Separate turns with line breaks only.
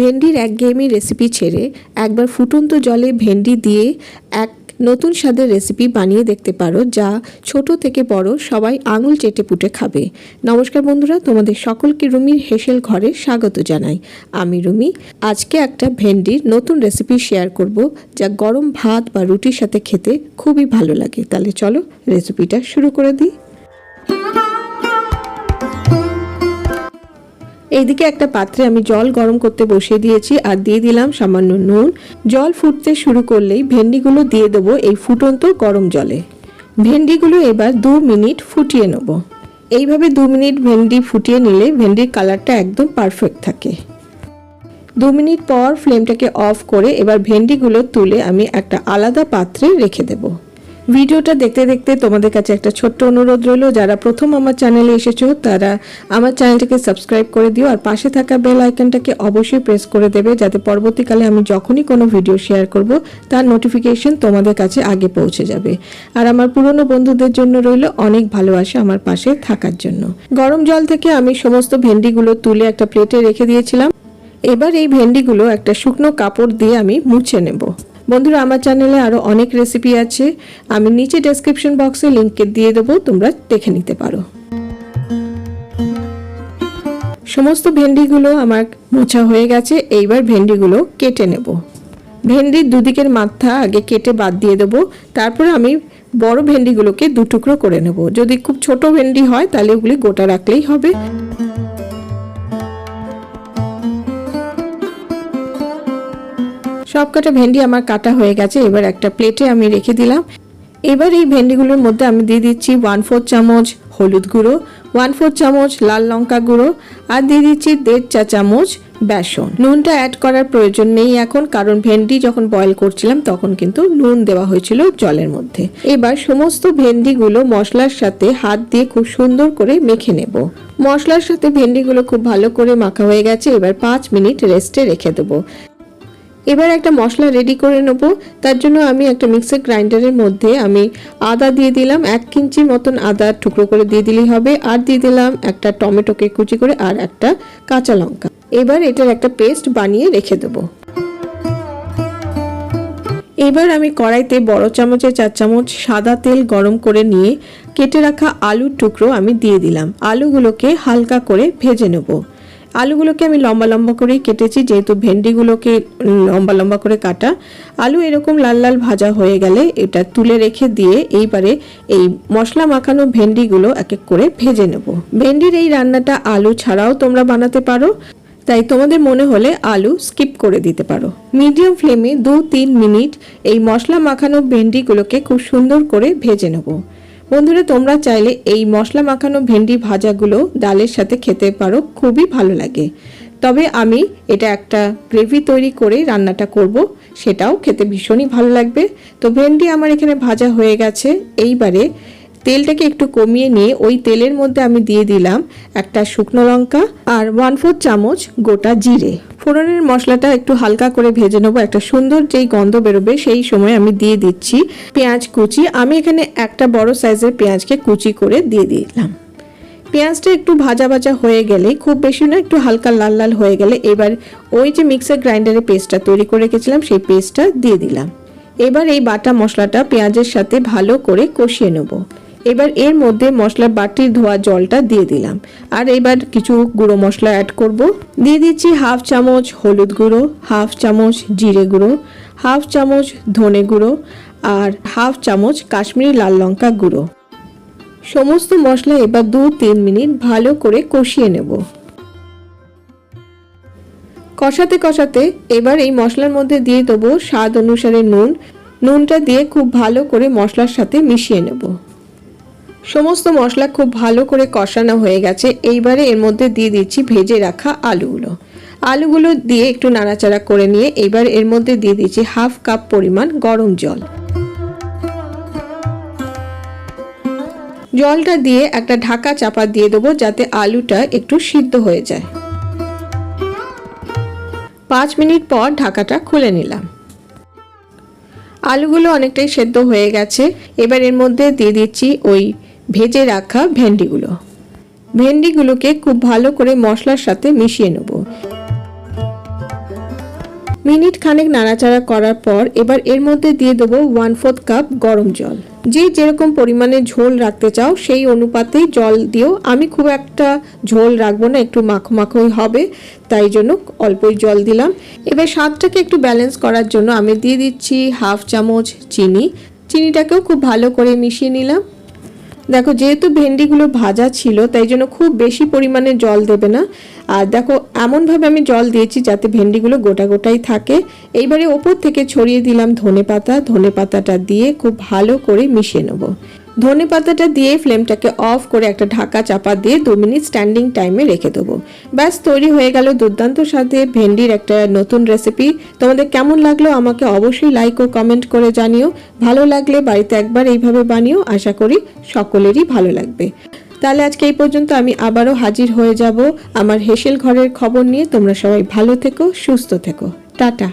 ভেন্ডির একঘেয়েমি রেসিপি ছেড়ে একবার ফুটন্ত জলে ভেন্ডি দিয়ে এক নতুন স্বাদের রেসিপি বানিয়ে দেখতে পারো, যা ছোট থেকে বড় সবাই আঙুল চেটে পুটে খাবে। নমস্কার বন্ধুরা, তোমাদের সকলকে রুমির হেসেল ঘরে স্বাগত জানাই। আমি রুমি, আজকে একটা ভেন্ডির নতুন রেসিপি শেয়ার করব, যা গরম ভাত বা রুটির সাথে খেতে খুবই ভালো লাগে। তাহলে চলো রেসিপিটা শুরু করে দিই। এইদিকে একটা পাত্রে আমি জল গরম করতে বসিয়ে দিয়েছি আর দিয়ে দিলাম সামান্য নুন। জল ফুটতে শুরু করলেই ভেন্ডিগুলো দিয়ে দেবো এই ফুটন্ত গরম জলে। ভেন্ডিগুলো এবার দু মিনিট ফুটিয়ে নেব। এইভাবে দু মিনিট ভেন্ডি ফুটিয়ে নিলে ভেন্ডির কালারটা একদম পারফেক্ট থাকে। দু মিনিট পর ফ্লেমটাকে অফ করে এবার ভেন্ডিগুলো তুলে আমি একটা আলাদা পাত্রে রেখে দেবো। ভিডিওটা দেখতে দেখতে তোমাদের কাছে একটা ছোট্ট অনুরোধ রইল। যারা প্রথম আমার চ্যানেলে এসেছ, তারা আমার চ্যানেলটাকে সাবস্ক্রাইব করে দিও আর পাশে থাকা বেল আইকনটাকে অবশ্যই প্রেস করে দেবে যাতে পরবর্তীকালে আমি যখনই কোনো ভিডিও শেয়ার করব, তার নোটিফিকেশন তোমাদের কাছে আগে পৌঁছে যাবে। আর আমার পুরনো বন্ধুদের জন্য রইল অনেক ভালোবাসা আমার পাশে থাকার জন্য। গরম জল থেকে আমি সমস্ত ভেন্ডিগুলো তুলে একটা প্লেটে রেখে দিয়েছিলাম। এবার এই ভেন্ডিগুলো একটা শুকনো কাপড় দিয়ে আমি মুছে নেব। বন্ধুরা, আমার চ্যানেলে আরও অনেক রেসিপি আছে। আমি নিচে ডেসক্রিপশন বক্সে লিঙ্কে দিয়ে দেবো, তোমরা দেখে নিতে পারো। সমস্ত ভেন্ডিগুলো আমার মোছা হয়ে গেছে, এইবার ভেন্ডিগুলো কেটে নেব। ভেন্ডির দুদিকের মাথা আগে কেটে বাদ দিয়ে দেবো, তারপরে আমি বড় ভেন্ডিগুলোকে দু টুকরো করে নেব। যদি খুব ছোট ভেন্ডি হয়, তাহলে ওগুলি গোটা রাখলেই হবে। সব কটা ভেন্ডি আমার কাটা হয়ে গেছে, এবার একটা প্লেটে আমি রেখে দিলাম। এবার এই ভেন্ডিগুলোর মধ্যে আমি দিয়ে দিচ্ছি ওয়ান ফোর চামচ হলুদ গুঁড়ো ওয়ান ফোর চামচ লাল লঙ্কা গুঁড়ো, আর দিয়ে দিচ্ছি দেড় চা চামচ বেসন। নুনটা অ্যাড করার প্রয়োজন নেই এখন, কারণ ভেন্ডি যখন বয়েল করছিলাম তখন কিন্তু নুন দেওয়া হয়েছিল জলের মধ্যে। এবার সমস্ত ভেন্ডিগুলো মশলার সাথে হাত দিয়ে খুব সুন্দর করে মেখে নেব। মশলার সাথে ভেন্ডিগুলো খুব ভালো করে মাখা হয়ে গেছে, এবার পাঁচ মিনিট রেস্টে রেখে দেবো। এবার একটা মশলা রেডি করে নেব। তার জন্য আমি একটা মিক্সার গ্রাইন্ডারের মধ্যে আমি আদা দিয়ে দিলাম, এক ইঞ্চি মতন আদা টুকরো করে দিয়ে দিলেই হবে। আর দিয়ে দিলাম একটা টমেটোকে কুচি করে আর একটা কাঁচা লঙ্কা। এবার এটার একটা পেস্ট বানিয়ে রেখে দেবো। এবার আমি কড়াইতে বড় চামচে চার চামচ সাদা তেল গরম করে নিয়ে কেটে রাখা আলুর টুকরো আমি দিয়ে দিলাম। আলুগুলোকে হালকা করে ভেজে নেব। আলুগুলোকে আমি লম্বা লম্বা করেই কেটেছি, যেহেতু ভেন্ডিগুলোকে লম্বা লম্বা করে কাটা। আলু এরকম লাল লাল ভাজা হয়ে গেলে এটা তুলে রেখে দিয়ে এইবারে এই মশলা মাখানো ভেন্ডিগুলো এক এক করে ভেজে নেব। ভেন্ডির এই রান্নাটা আলু ছাড়াও তোমরা বানাতে পারো। তাই তোমাদের মনে হলে আলু স্কিপ করে দিতে পারো। মিডিয়াম ফ্লেমে দু তিন মিনিট এই মশলা মাখানো ভেন্ডিগুলোকে খুব সুন্দর করে ভেজে নেব। বন্ধুরা, তোমরা চাইলে এই মশলা মাখানো ভেন্ডি ভাজাগুলো ডালের সাথে খেতে পারো, খুবই ভালো লাগে। তবে আমি এটা একটা গ্রেভি তৈরি করে রান্নাটা করব, সেটাও খেতে ভীষণই ভালো লাগবে। তো ভেন্ডি আমার এখানে ভাজা হয়ে গেছে, এইবারে তেলটাকে একটু কমিয়ে নিয়ে ওই তেলের মধ্যে আমি দিয়ে দিলাম একটা শুকনো লঙ্কা আর ওয়ান ফোর চামচ গোটা জিরে। ফোড়নের মশলাটা একটু হালকা করে ভেজে নেব, একটা সুন্দর যেই গন্ধ বেরোবে সেই সময় আমি দিয়ে দিচ্ছি পেঁয়াজ কুচি। আমি এখানে একটা বড় সাইজের পেঁয়াজকে কুচি করে দিয়ে দিলাম। পেঁয়াজটা একটু ভাজা ভাজা হয়ে গেলে, খুব বেশি না, একটু হালকা লাল লাল হয়ে গেলে এবার ওই যে মিক্সার গ্রাইন্ডারে পেস্টটা তৈরি করে রেখেছিলাম, সেই পেস্টটা দিয়ে দিলাম। এবার এই বাটা মশলাটা পেঁয়াজের সাথে ভালো করে কষিয়ে নেব। এবার এর মধ্যে মশলার বাটির ধোয়া জলটা দিয়ে দিলাম। আর এবার কিছু গুঁড়ো মশলা অ্যাড করব। দিয়ে দিচ্ছি হাফ চামচ হলুদ গুঁড়ো, হাফ চামচ জিরে গুঁড়ো, হাফ চামচ ধনে গুঁড়ো আর হাফ চামচ কাশ্মীরি লাল লঙ্কা গুঁড়ো। সমস্ত মশলা এবার দু তিন মিনিট ভালো করে কষিয়ে নেব। কষাতে কষাতে এবার এই মশলার মধ্যে দিয়ে দেবো স্বাদ অনুসারে নুন। নুনটা দিয়ে খুব ভালো করে মশলার সাথে মিশিয়ে নেব। সমস্ত মশলা খুব ভালো করে কষানো হয়ে গেছে। এইবারে এর মধ্যে দিয়ে দিচ্ছি ভেজে রাখা আলুগুলো। আলুগুলো দিয়ে একটু নাড়াচাড়া করে নিয়ে এবার এর মধ্যে দিয়ে দিচ্ছি হাফ কাপ পরিমাণ গরম জল। জলটা দিয়ে একটা ঢাকা চাপা দিয়ে দেবো যাতে আলুটা একটু সিদ্ধ হয়ে যায়। পাঁচ মিনিট পর ঢাকাটা খুলে নিলাম। আলুগুলো অনেকটাই সেদ্ধ হয়ে গেছে। এবার এর মধ্যে দিয়ে দিচ্ছি ওই ভেজে রাখা ভেন্ডিগুলো। ভেন্ডিগুলোকে খুব ভালো করে মশলার সাথে মিশিয়ে নেব। মিনিট খানেক নাড়াচাড়া করার পর এবার এর মধ্যে দিয়ে দেবো ওয়ান ফোর্থ কাপ গরম জল। যে যেরকম পরিমাণে ঝোল রাখতে চাও, সেই অনুপাতেই জল দিও। আমি খুব একটা ঝোল রাখব না, একটু মাখো মাখোই হবে, তাই জন্য অল্পই জল দিলাম। এবার স্বাদটাকে একটু ব্যালেন্স করার জন্য আমি দিয়ে দিচ্ছি হাফ চামচ চিনি। চিনিটাকেও খুব ভালো করে মিশিয়ে নিলাম। দেখো, যেহেতু ভেন্ডিগুলো ভাজা ছিল, তাই জন্য খুব বেশি পরিমাণে জল দেবে না। আর দেখো, এমনভাবে আমি জল দিয়েছি যাতে ভেন্ডিগুলো গোটা গোটাই থাকে। এইবারে ওপর থেকে ছড়িয়ে দিলাম ধনে পাতা ধনে পাতাটা দিয়ে খুব ভালো করে মিশিয়ে নেব। ধনে পাতাটা দিয়ে ফ্লেমটাকে অফ করে একটা ঢাকা চাপা দিয়ে দু মিনিট স্ট্যান্ডিং টাইমে রেখে দেবো। ব্যাস, তৈরি হয়ে গেল দুর্দান্ত সাথে ভেন্ডির একটা নতুন রেসিপি তোমাদের কেমন লাগল আমাকে অবশ্যই লাইক ও কমেন্ট করে জানিও। ভালো লাগলে বাড়িতে একবার এইভাবে বানিও, আশা করি সকলেরই ভালো লাগবে। তাহলে আজকে এই পর্যন্ত আমি আবারও হাজির হয়ে যাব আমার হেসেল ঘরের খবর নিয়ে। তোমরা সবাই ভালো থেকো, সুস্থ থেকো। টাটা।